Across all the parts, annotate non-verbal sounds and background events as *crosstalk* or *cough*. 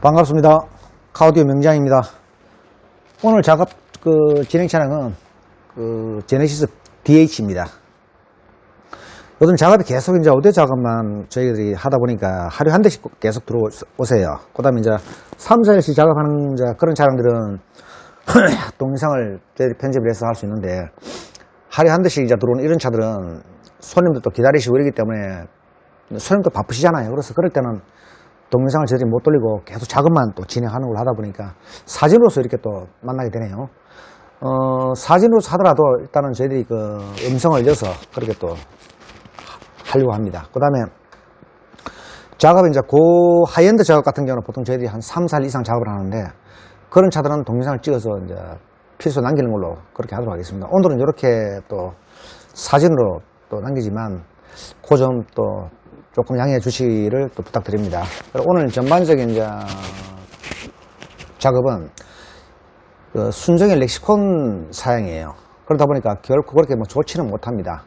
반갑습니다. 카우디오 명장입니다. 오늘 작업 그 진행 차량은 그 제네시스 DH입니다. 요즘 작업이 계속 이제 오디오 작업만 저희들이 하다 보니까 하루에 한 대씩 계속 들어오세요. 그 다음에 이제 3, 4일씩 작업하는 이제 그런 차량들은 *clears throat* 동영상을 편집을 해서 할 수 있는데 하루에 한 대씩 이제 들어오는 이런 차들은 손님들도 기다리시고 이러기 때문에 손님도 바쁘시잖아요. 그래서 그럴 때는 동영상을 저희들이 못 돌리고 계속 작업만 또 진행하는 걸 하다 보니까 사진으로서 이렇게 또 만나게 되네요. 어, 사진으로서 하더라도 일단은 저희들이 그 음성을 넣어서 그렇게 또 하려고 합니다. 그 다음에 작업은 이제 고 하이엔드 작업 같은 경우는 보통 저희들이 한 3, 4일 이상 작업을 하는데 그런 차들은 동영상을 찍어서 이제 필수 남기는 걸로 그렇게 하도록 하겠습니다. 오늘은 이렇게 또 사진으로 또 남기지만 그 점 또 조금 양해해 주시기를 또 부탁드립니다. 오늘 전반적인 이제 작업은 그 순정의 렉시콘 사양이에요. 그러다 보니까 결코 그렇게 뭐 좋지는 못합니다.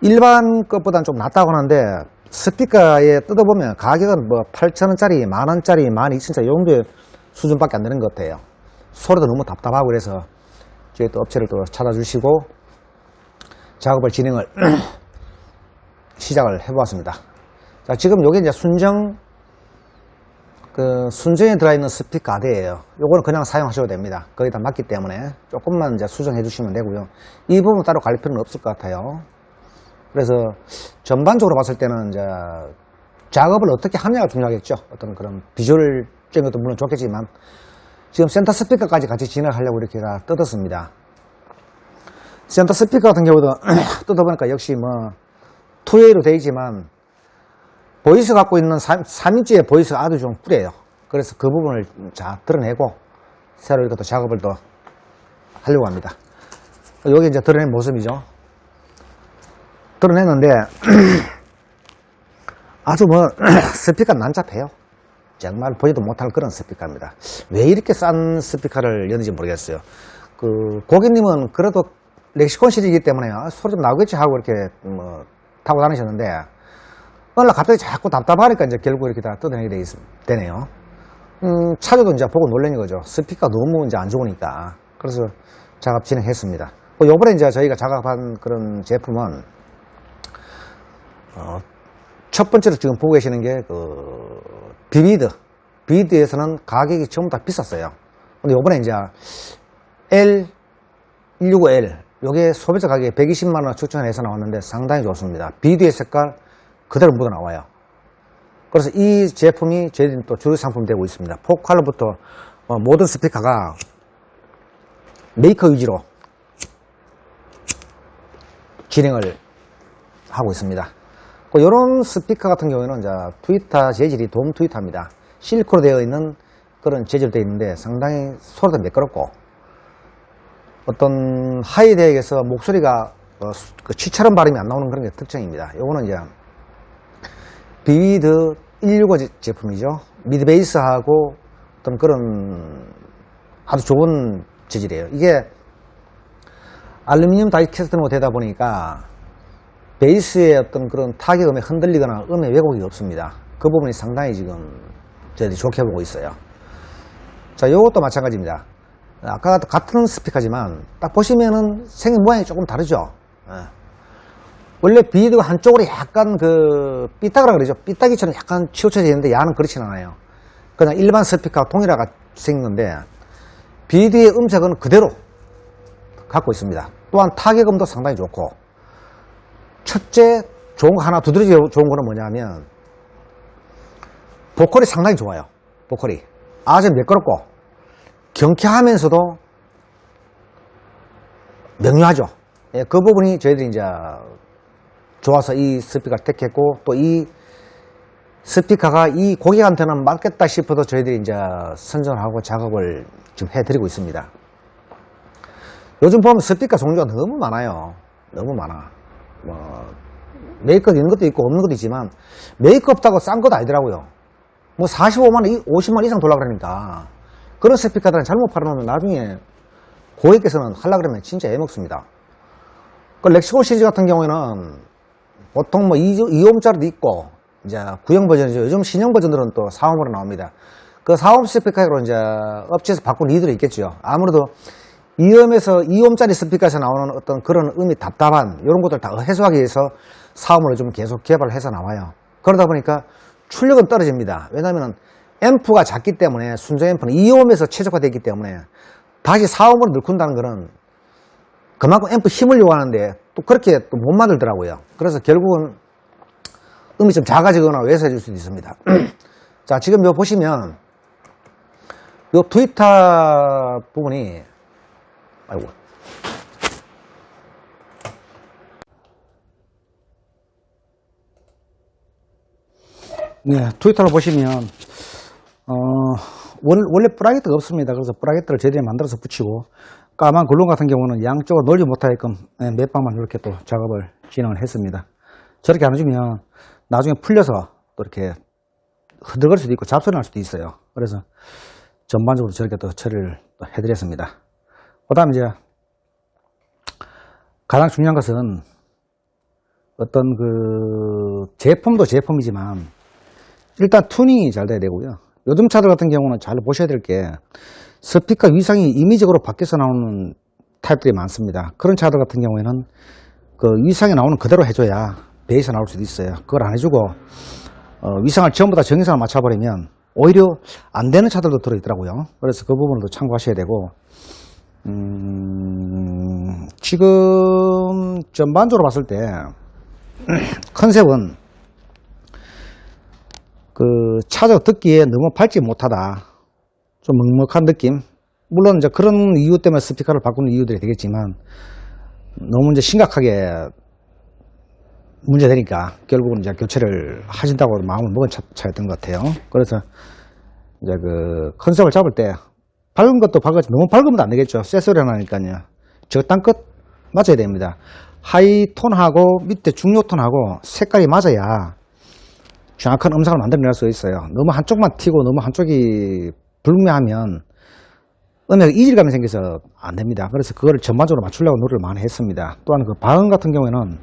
일반 것보다는 좀 낫다고 하는데 스피커에 뜯어보면 가격은 뭐 8,000원짜리, 만원짜리, 12,000원짜리 이 정도의 수준밖에 안 되는 것 같아요. 소리도 너무 답답하고 그래서 저희 또 업체를 또 찾아주시고 작업을 진행을 *clears throat* 시작을 해보았습니다. 자, 지금 요게 이제 순정, 그, 순정에 들어있는 스피커 아대예요 요거는 그냥 사용하셔도 됩니다. 거기다 맞기 때문에 조금만 이제 수정해 주시면 되고요. 이 부분 따로 갈 필요는 없을 것 같아요. 그래서 전반적으로 봤을 때는 이제 작업을 어떻게 하느냐가 중요하겠죠. 어떤 그런 비주얼적인 것도 물론 좋겠지만 지금 센터 스피커까지 같이 진행하려고 이렇게 다 뜯었습니다. 센터 스피커 같은 경우도 *clears throat* 뜯어보니까 역시 뭐 2A로 되어 있지만 보이스 갖고 있는 3, 3인치의 보이스가 아주 좀 꾸려요. 그래서 그 부분을 자 드러내고 새로 또 작업을 또 하려고 합니다. 여기 이제 드러낸 모습이죠. 드러냈는데 *clears throat* 아주 뭐 *clears throat* 스피커 난잡해요. 정말 보지도 못할 그런 스피커입니다. 왜 이렇게 싼 스피커를 여는지 모르겠어요. 그 고객님은 그래도 렉시콘 시리즈이기 때문에 아, 소리 좀 나오겠지 하고 이렇게 뭐 타고 다니셨는데 날 갑자기 자꾸 답답하니까 이제 결국 이렇게 다 뜯어내게 돼 있, 되네요. 음, 차주도 이제 보고 놀란 거죠. 스피커 너무 이제 안 좋으니까. 그래서 작업 진행했습니다. 뭐 요번에 이제 저희가 작업한 그런 제품은 어, 첫 번째로 지금 보고 계시는 게, 그, 비비드. 비비드에서는 가격이 전부 다 비쌌어요. 근데 요번에 이제 L165L. 요게 소비자 가격이 120만원 추천해서 나왔는데 상당히 좋습니다. 비디오의 색깔 그대로 묻어 나와요. 그래서 이 제품이 저희들이 또 주류 상품 되고 있습니다. 포칼로부터 어, 모든 스피커가 메이커 위주로 진행을 하고 있습니다. 이런 스피커 같은 경우에는 이제 트위터 재질이 돔 트위터입니다. 실크로 되어 있는 그런 재질로 되어 있는데 상당히 소리도 매끄럽고 어떤 하이덱에서 목소리가 어, 그 취처럼 발음이 안 나오는 그런 게 특징입니다. 요거는 이제 비위드 165 제품이죠. 미드 베이스하고 어떤 그런 아주 좋은 재질이에요. 이게 알루미늄 다이캐스트로 되다 보니까 베이스의 어떤 그런 타격음에 흔들리거나 음의 왜곡이 없습니다. 그 부분이 상당히 지금 저희들이 좋게 보고 있어요. 자, 이것도 마찬가지입니다. 아까 같은 스피커지만 딱 보시면은 생긴 모양이 조금 다르죠. 예. 원래 비드가 한쪽으로 약간 그 삐딱이라 그러죠. 삐딱이처럼 약간 치우쳐져 있는데 야는 그렇진 않아요. 그냥 일반 스피커와 동일하게 생긴 건데 비드의 음색은 그대로 갖고 있습니다. 또한 타격음도 상당히 좋고 첫째 좋은 거 하나 두드러지 좋은 거는 뭐냐면 보컬이 상당히 좋아요. 보컬이 아주 매끄럽고 경쾌하면서도 명료하죠. 예, 그 부분이 저희들이 이제 좋아서 이 스피커를 택했고 또 이 스피커가 이 고객한테는 맞겠다 싶어도 저희들이 이제 선정을 하고 작업을 지금 해드리고 있습니다. 요즘 보면 스피커 종류가 너무 많아요. 너무 많아. 뭐 메이크업 있는 것도 있고 없는 것도 있지만 메이크업 없다고 싼 것도 아니더라고요. 뭐 45만, 50만 이상 돌라 그러니까 그런 스피커들은 잘못 팔아놓으면 나중에 고객께서는 하려 그러면 진짜 애먹습니다. 그 렉시콘 시리즈 같은 경우에는 보통 뭐 2, 2옴짜리도 있고 이제 구형 버전이죠. 요즘 신형 버전들은 또 4옴으로 나옵니다. 그그 4옴 스피커로 이제 업체에서 바꾼 이유들이 있겠죠. 아무래도 2옴에서 2옴짜리 스피커에서 나오는 어떤 그런 음이 답답한 이런 것들 다 해소하기 위해서 4옴을 좀 계속 개발을 해서 나와요. 그러다 보니까 출력은 떨어집니다. 왜냐하면 앰프가 작기 때문에 순정 앰프는 2옴에서 최적화되어 있기 때문에 다시 4옴으로 늘군다는 거는 그만큼 앰프 힘을 요구하는데 또 그렇게 또 못 만들더라고요. 그래서 결국은 음이 좀 작아지거나 왜소해질 수도 있습니다. *clears throat* 자, 지금 요 보시면 요 트위터 부분이 아이고 네, 트위터를 보시면 어, 원, 원래 브라켓트가 없습니다. 그래서 브라켓트를 제대로 만들어서 붙이고 까만 글론 같은 경우는 양쪽으로 놀지 못하게끔 네, 몇 방만 이렇게 또 작업을 진행을 했습니다. 저렇게 안 해주면 나중에 풀려서 또 이렇게 흔들거릴 수도 있고 잡소리 날 수도 있어요. 그래서 전반적으로 저렇게 또 처리를 또 해드렸습니다. 그 다음 이제 가장 중요한 것은 어떤 그 제품도 제품이지만 일단 튜닝이 잘 돼야 되고요. 요즘 차들 같은 경우는 잘 보셔야 될 게 스피커 위상이 임의적으로 밖에서 나오는 타입들이 많습니다. 그런 차들 같은 경우에는 그 위상이 나오는 그대로 해줘야 베이스 나올 수도 있어요. 그걸 안 해주고 어, 위상을 전부 다 정상을 맞춰버리면 오히려 안 되는 차들도 들어있더라고요. 그래서 그 부분도 참고하셔야 되고 음, 지금 전반적으로 봤을 때 *clears throat* 컨셉은 그 차적 듣기에 너무 밝지 못하다. 좀 먹먹한 느낌. 물론 이제 그런 이유 때문에 스피커를 바꾸는 이유들이 되겠지만 너무 이제 심각하게 문제되니까 결국은 이제 교체를 하신다고 마음을 먹은 차, 차였던 것 같아요. 그래서 이제 그 컨셉을 잡을 때 밝은 것도 밝았지 너무 밝으면 안 되겠죠. 쎄소리 나니까요. 적당껏 맞아야 됩니다. 하이 톤하고 밑에 중요 톤하고 색깔이 맞아야 정확한 음성을 만들어낼 수 있어요. 너무 한쪽만 튀고 너무 한쪽이 불분명하면 음악에 이질감이 생겨서 안 됩니다. 그래서 그거를 전반적으로 맞추려고 노력을 많이 했습니다. 또한 그 방음 같은 경우에는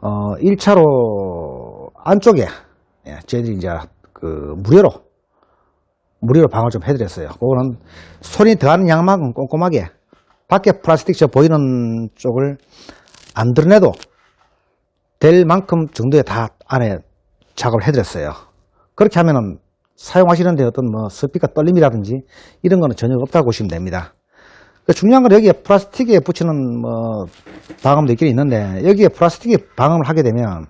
어 1차로 안쪽에 예, 저희들이 이제 그 무료로 무료로 방을 좀 해드렸어요. 그거는 소리 더하는 양만큼 꼼꼼하게 밖에 플라스틱 저 보이는 쪽을 안 드러내도 될 만큼 정도의 다 안에 작업을 해드렸어요. 그렇게 하면은 사용하시는데 어떤 뭐 스피커 떨림이라든지 이런 거는 전혀 없다고 보시면 됩니다. 그 중요한 건 여기에 플라스틱에 붙이는 뭐 방음도 있긴 있는데 여기에 플라스틱에 방음을 하게 되면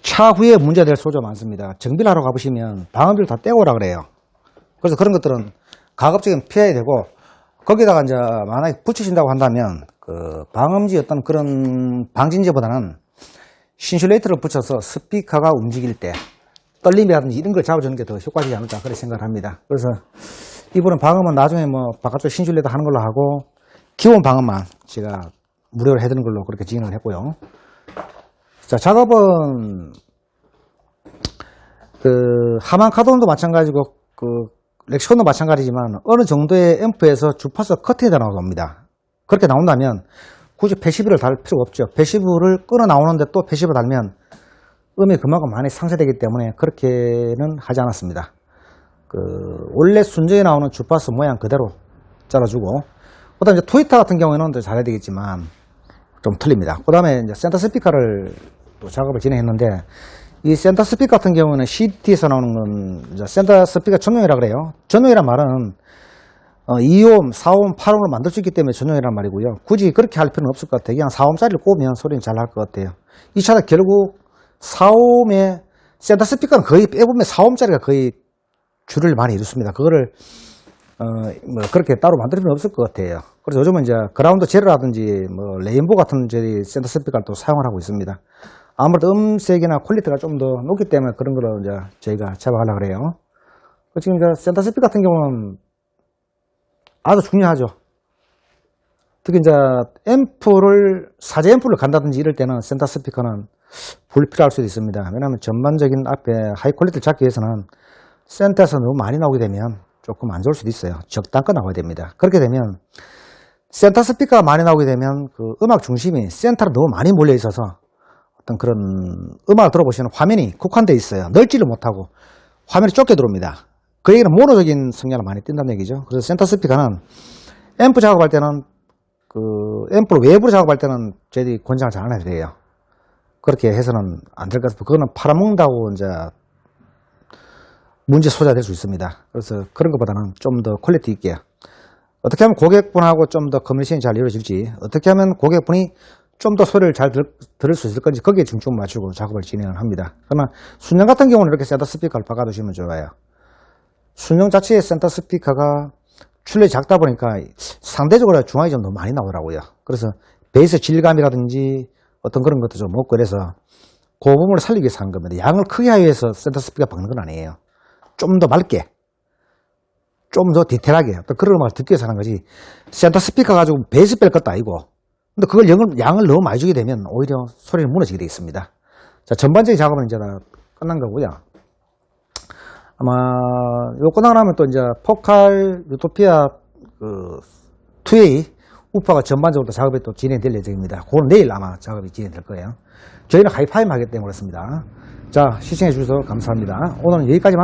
차후에 문제될 소지가 많습니다. 정비를 하러 가보시면 방음비를 다 떼고 오라 그래요. 그래서 그런 것들은 가급적이면 피해야 되고 거기다가 이제 만약에 붙이신다고 한다면 그 방음지 어떤 그런 방진제보다는 신슐레이터를 붙여서 스피커가 움직일 때 떨림이라든지 이런 걸 잡아주는 게 더 효과적이지 않을까 그렇게 생각을 합니다. 그래서 이분은 방음은 나중에 뭐 바깥쪽 신슐레이터 하는 걸로 하고 기본 방음만 제가 무료로 해드는 걸로 그렇게 진행을 했고요. 자 작업은 그 하만 카돈도 마찬가지고 그 렉시콘도 마찬가지지만 어느 정도의 앰프에서 주파수 다 나옵니다. 그렇게 나온다면 굳이 패시브를 달 필요가 없죠. 패시브를 끊어 나오는데 또 패시브 달면 음이 그만큼 많이 상쇄되기 때문에 그렇게는 하지 않았습니다. 그 원래 순정에 나오는 주파수 모양 그대로 잘라주고 그 다음 이제 트위터 같은 경우에는 더 잘해야 되겠지만 좀 틀립니다. 그 다음에 이제 센터 스피커를 또 작업을 진행했는데 이 센터 스피커 같은 경우는 CT에서 나오는 건 센터 스피커 전용이라 그래요. 전용이란 말은 어, 2옴, 4옴, 8옴으로 만들 수 있기 때문에 전용이란 말이고요. 굳이 그렇게 할 필요는 없을 것 같아요. 그냥 4옴짜리를 꼽으면 소리는 잘 날 것 같아요. 이 차가 결국 4옴의 센터 스피커는 거의 빼보면 4옴짜리가 거의 줄을 많이 이루습니다. 그거를 어, 뭐 그렇게 따로 만들 필요는 없을 것 같아요. 그래서 요즘은 이제 그라운드 제로라든지 뭐 레인보 같은 저희 센터 스피커를 또 사용을 하고 있습니다. 아무래도 음색이나 퀄리티가 좀 더 높기 때문에 그런 거를 이제 저희가 잡아가려고 그래요. 그 지금 이제 센터 스피커 같은 경우는 아주 중요하죠. 특히 이제 앰프를, 사제 앰프를 간다든지 이럴 때는 센터 스피커는 불필요할 수도 있습니다. 왜냐하면 전반적인 앞에 하이 퀄리티를 잡기 위해서는 센터에서 너무 많이 나오게 되면 조금 안 좋을 수도 있어요. 적당껏 나와야 됩니다. 그렇게 되면 센터 스피커가 많이 나오게 되면 그 음악 중심이 센터로 너무 많이 몰려 있어서 어떤 그런 음악을 들어보시는 화면이 국한되어 있어요. 넓지를 못하고 화면이 좁게 들어옵니다. 그 얘기는 모노적인 성향을 많이 띈다는 얘기죠. 그래서 센터 스피커는 앰프 작업할 때는 그 앰프를 외부로 작업할 때는 저희들이 권장을 잘 안 해도 돼요. 그렇게 해서는 안 될 것 같아요. 그거는 팔아먹는다고 이제 문제 소지가 될 수 있습니다. 그래서 그런 것보다는 좀 더 퀄리티 있게 어떻게 하면 고객분하고 좀 더 커뮤니케이션이 잘 이루어질지 어떻게 하면 고객분이 좀 더 소리를 잘 들, 들을 수 있을 건지 거기에 중점을 맞추고 작업을 진행을 합니다. 그러나 순영 같은 경우는 이렇게 센터 스피커를 바꿔두시면 좋아요. 순영 자체의 센터 스피커가 출력이 작다 보니까 상대적으로 중앙이 좀 너무 많이 나오더라고요. 그래서 베이스 질감이라든지 어떤 그런 것도 좀 없고 그래서 그 부분을 살리기 위해서 한 겁니다. 양을 크게 하기 위해서 센터 스피커 박는 건 아니에요. 좀 더 맑게, 좀 더 디테일하게 또 그런 음악을 듣기 위해서 하는 거지. 센터 스피커 가지고 베이스 뺄 것도 아니고. 근데 그걸 양을, 양을 너무 많이 주게 되면 오히려 소리는 무너지게 되어 있습니다. 자, 전반적인 작업은 이제 다 끝난 거고요. 아마 요 끝나고 나면 또 이제 포칼 유토피아 그 2A 우파가 전반적으로 또 작업이 또 진행될 예정입니다. 그건 내일 아마 작업이 진행될 거예요. 저희는 하이파임 하기 때문에 그렇습니다. 자, 시청해 주셔서 감사합니다. 오늘은 여기까지만